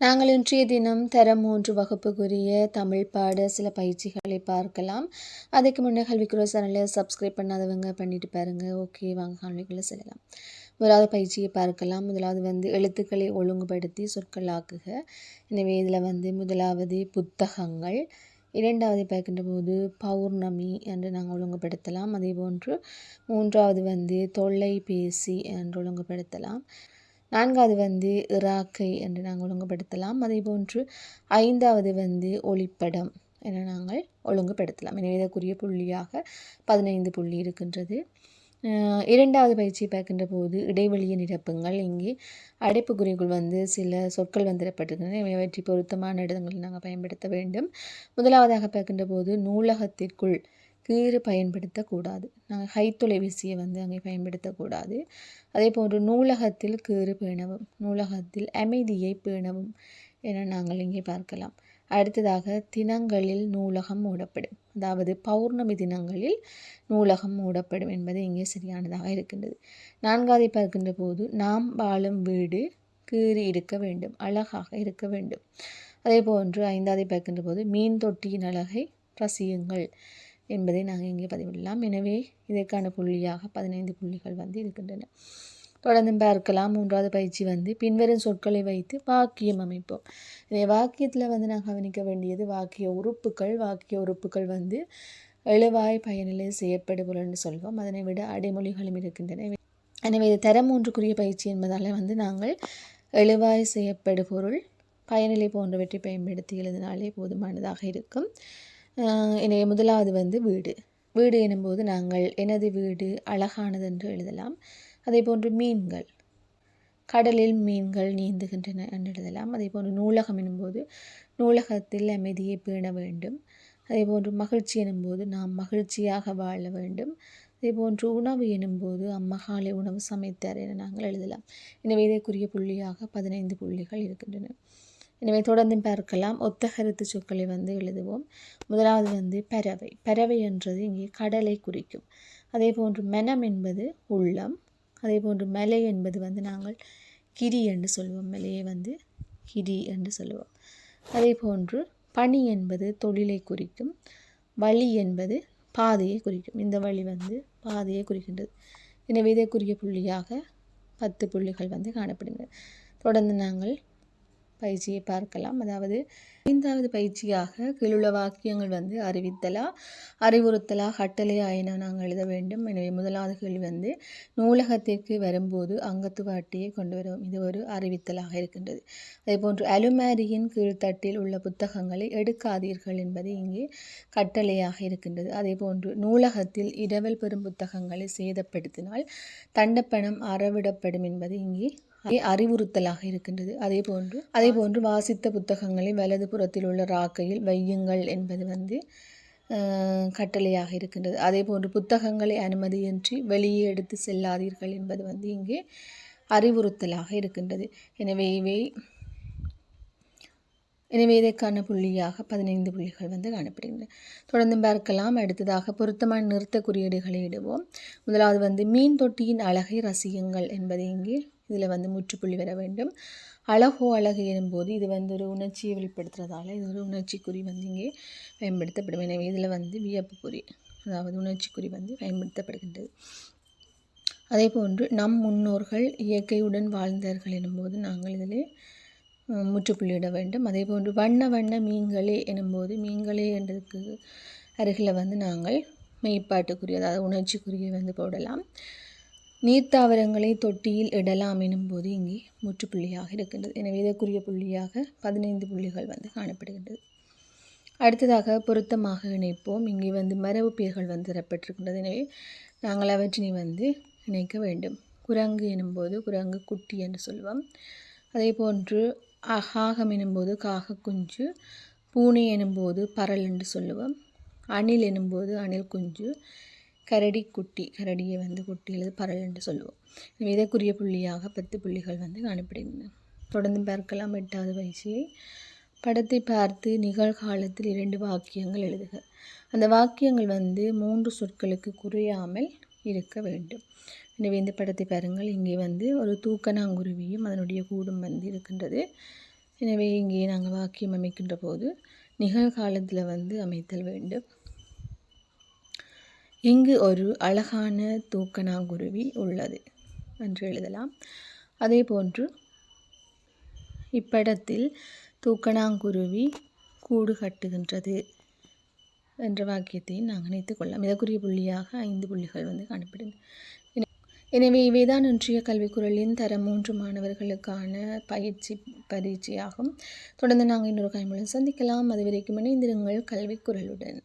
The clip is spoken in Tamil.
நாங்கள் இன்றைய தினம் தரம் மூன்று வகுப்புக்குரிய தமிழ் பாட சில பயிற்சிகளை பார்க்கலாம். அதுக்கு முன்னே கல்விக்குரிய சேனலை சப்ஸ்கிரைப் பண்ணாதவங்க பண்ணிட்டு பாருங்கள் ஓகே வாங்க கல்விக்குள்ளே செல்லலாம். முதலாவது பயிற்சியை பார்க்கலாம். முதலாவது வந்து எழுத்துக்களை ஒழுங்குபடுத்தி சொற்களாக்குக. எனவே இதில் வந்து முதலாவது புத்தகங்கள். இரண்டாவது பார்க்கின்ற போது பௌர்ணமி என்று நாங்கள் ஒழுங்குபடுத்தலாம். அதே போன்று மூன்றாவது வந்து தொல்லைபேசி என்று ஒழுங்குபடுத்தலாம். நான்காவது வந்து இராக்கை என்று நாங்கள் ஒழுங்குபடுத்தலாம். அதே போன்று ஐந்தாவது வந்து ஒளிப்படம் என நாங்கள் ஒழுங்குபடுத்தலாம். எனவே இதற்குரிய புள்ளியாக பதினைந்து புள்ளி இருக்கின்றது. இரண்டாவது பயிற்சி பார்க்கின்ற போது இடைவெளியை நிரப்புங்கள். இங்கே அடைப்புக்குறிக்குள் வந்து சில சொற்கள் வந்திடப்பட்டிருக்கின்றன. இவற்றை பொருத்தமான இடங்களில் நாங்கள் பயன்படுத்த வேண்டும். முதலாவதாக பார்க்கின்ற போது நூலகத்திற்குள் கீறு பயன்படுத்தக்கூடாது. நாங்கள் கைத்தொலைபேசியை வந்து அங்கே பயன்படுத்தக்கூடாது. அதே போன்று நூலகத்தில் கீறு பேணவும் நூலகத்தில் அமைதியை பேணவும் என நாங்கள் இங்கே பார்க்கலாம். அடுத்ததாக தினங்களில் நூலகம் மூடப்படும். அதாவது பௌர்ணமி தினங்களில் நூலகம் மூடப்படும் என்பது இங்கே சரியானதாக இருக்கின்றது. நான்காவதை பார்க்கின்ற போது நாம் வாழும் வீடு கீறி இருக்க வேண்டும் அழகாக இருக்க வேண்டும். அதே போன்று ஐந்தாவதை பார்க்கின்ற போது மீன் தொட்டியின் அழகை ரசியுங்கள். என்பதை நாங்கள் இங்கே பதிவிடலாம். எனவே இதற்கான புள்ளியாக பதினைந்து புள்ளிகள் வந்து இருக்கின்றன. தொடர்ந்து பார்க்கலாம். மூன்றாவது பயிற்சி வந்து பின்வரும் சொற்களை வைத்து வாக்கியம் அமைப்போம். இந்த வாக்கியத்தில் வந்து நான் கவனிக்க வேண்டியது வாக்கிய உறுப்புகள். வாக்கிய உறுப்புகள் வந்து எழுவாய் பயனிலை செய்யப்படுபொருள்னு சொல்வோம். அதனை விட அடைமொழிகளும் இருக்கின்றன. எனவே இது தரம் மூன்றுக்குரிய பயிற்சி என்பதால் வந்து நாங்கள் எழுவாய் செய்யப்படு பொருள் பயனிலை போன்றவற்றை பயன்படுத்தி எழுதினாலே போதுமானதாக இருக்கும். என்னுடைய முதலாவது வந்து வீடு. வீடு எனும்போது நாங்கள் எனது வீடு அழகானது என்று எழுதலாம். அதே போன்று மீன்கள். கடலில் மீன்கள் நீந்துகின்றன என்று எழுதலாம். அதே போன்று நூலகம் எனும்போது நூலகத்தில் அமைதியை பேண வேண்டும். அதே போன்று மகிழ்ச்சி எனும்போது நாம் மகிழ்ச்சியாக வாழ வேண்டும். அதே போன்று உணவு எனும்போது அம்மகாலை உணவு சமைத்தார் என நாங்கள் எழுதலாம். எனவே இதற்குரிய புள்ளியாக பதினைந்து புள்ளிகள் இருக்கின்றன. எனவே தொடர்ந்து பார்க்கலாம். ஒத்த கருத்து சொற்களை வந்து எழுதுவோம். முதலாவது வந்து பறவை. பறவை என்றது இங்கே கடலை குறிக்கும். அதே போன்று மனம் என்பது உள்ளம். அதே போன்று மலை என்பது வந்து நாங்கள் கிரி என்று சொல்லுவோம் மலையை வந்து கிரி என்று சொல்லுவோம் அதே போன்று பனி என்பது தொழிலை குறிக்கும். வழி என்பது பாதையை குறிக்கும். இந்த வழி வந்து பாதையை குறிக்கின்றது. எனவே இதற்குரிய புள்ளியாக பத்து புள்ளிகள் வந்து காணப்படுகிறது தொடர்ந்து நாங்கள் பயிற்சியை பார்க்கலாம். அதாவது ஐந்தாவது பயிற்சியாக கீழுள்ள வாக்கியங்கள் வந்து அறிவித்தலா அறிவுறுத்தலா கட்டளையா என நாங்கள் எழுத வேண்டும். எனவே முதலாவது கேள்வி வந்து நூலகத்திற்கு வரும்போது அங்கத்துவ அட்டையை கொண்டு வருவோம் இது ஒரு அறிவித்தலாக இருக்கின்றது. அதே போன்று அலுமாரியின் கீழ்த்தட்டில் உள்ள புத்தகங்களை எடுக்காதீர்கள் என்பது இங்கே கட்டளையாக இருக்கின்றது. அதே போன்று நூலகத்தில் இரவல் பெறும் புத்தகங்களை சேதப்படுத்தினால் தண்டப்பணம் அறவிடப்படும் என்பது இங்கே அறிவுறுத்தலாக இருக்கின்றது. அதே போன்று அதே போன்று வாசித்த புத்தகங்களை வலது புறத்தில் உள்ள ராக்கையில் வையுங்கள் என்பது வந்து கட்டளையாக இருக்கின்றது. அதே போன்று புத்தகங்களை அனுமதியின்றி வெளியே எடுத்து செல்லாதீர்கள் என்பது வந்து இங்கே அறிவுறுத்தலாக இருக்கின்றது. எனவே இவை எனவே இதற்கான புள்ளியாக பதினைந்து புள்ளிகள் வந்து காணப்படுகின்றன. தொடர்ந்து பார்க்கலாம். அடுத்ததாக பொருத்தமான நிறுத்த குறியீடுகளை இடுவோம். முதலாவது வந்து மீன் தொட்டியின் அழகை ரசியுங்கள் என்பதை இங்கே இதில் வந்து முற்றுப்புள்ளி வர வேண்டும். அழகோ அழகு எனும்போது இது வந்து ஒரு உணர்ச்சியை வெளிப்படுத்துறதால இது ஒரு உணர்ச்சி குறி வந்து இங்கே பயன்படுத்தப்படும். எனவே இதில் வந்து வியப்பு குறி அதாவது உணர்ச்சி குறி வந்து பயன்படுத்தப்படுகின்றது. அதே போன்று நம் முன்னோர்கள் இயற்கையுடன் வாழ்ந்தார்கள் எனும்போது நாங்கள் இதில் முற்றுப்புள்ளியிட வேண்டும். அதே போன்று வண்ண வண்ண மீன்களே எனும்போது மீன்களே என்றதுக்கு அருகில் வந்து நாங்கள் மெய்ப்பாட்டுக்குரிய அதாவது உணர்ச்சிக்குரிய வந்து போடலாம். நீர்த்தாவரங்களை தொட்டியில் இடலாம் எனும்போது இங்கே முற்றுப்புள்ளியாக இருக்கின்றது. எனவே இதற்குரிய புள்ளியாக பதினைந்து புள்ளிகள் வந்து காணப்படுகின்றது. அடுத்ததாக பொருத்தமாக இணைப்போம். இங்கே வந்து மரபு பெயர்கள் வந்து தரப்பட்டிருக்கின்றது. எனவே நாங்கள் அவற்றினை வந்து இணைக்க வேண்டும். குரங்கு எனும்போது குரங்கு குட்டி என்று சொல்லுவோம் அதே போன்று அகாகம் எனும்போது காக குஞ்சு பூனை எனும்போது பரல் என்று சொல்லுவோம். அணில் எனும்போது அணில் குஞ்சு கரடி குட்டி கரடியை வந்து குட்டி அல்லது பரல் என்று சொல்லுவோம். எனவே இதற்குரிய புள்ளியாக பத்து புள்ளிகள் வந்து காணப்படுகின்றன. தொடர்ந்து பார்க்கலாம். எட்டாவது பயிற்சியை படத்தை பார்த்து நிகழ்காலத்தில் இரண்டு வாக்கியங்கள் எழுதுக. அந்த வாக்கியங்கள் வந்து மூன்று சொற்களுக்கு குறையாமல் இருக்க வேண்டும். எனவே இந்த படத்தை பாருங்கள். இங்கே வந்து ஒரு தூக்கணாங்குருவியும் அதனுடைய கூடும் வந்து இருக்கின்றது. எனவே இங்கே நாங்கள் வாக்கியம் அமைக்கின்ற போது நிகழ்காலத்தில் வந்து அமைத்தல் வேண்டும். இங்கு ஒரு அழகான தூக்கணாங்குருவி உள்ளது என்று எழுதலாம். அதே போன்று இப்படத்தில் தூக்கணாங்குருவி கூடு கட்டுகின்றது. என்ற வாக்கியத்தை நாங்கள் நினைத்துக் கொள்ளலாம். இதற்குரிய புள்ளியாக ஐந்து புள்ளிகள் வந்து காணப்படுது எனவே இவைதான் இன்றைய கல்விக்குரலின் தர மூன்று மாணவர்களுக்கான பயிற்சி பரீட்சையாகும். தொடர்ந்து நாங்கள் இன்னொரு கைமொழி சந்திக்கலாம். அது வரைக்கும் இணைந்திருங்கள் கல்விக்குரலுடன்.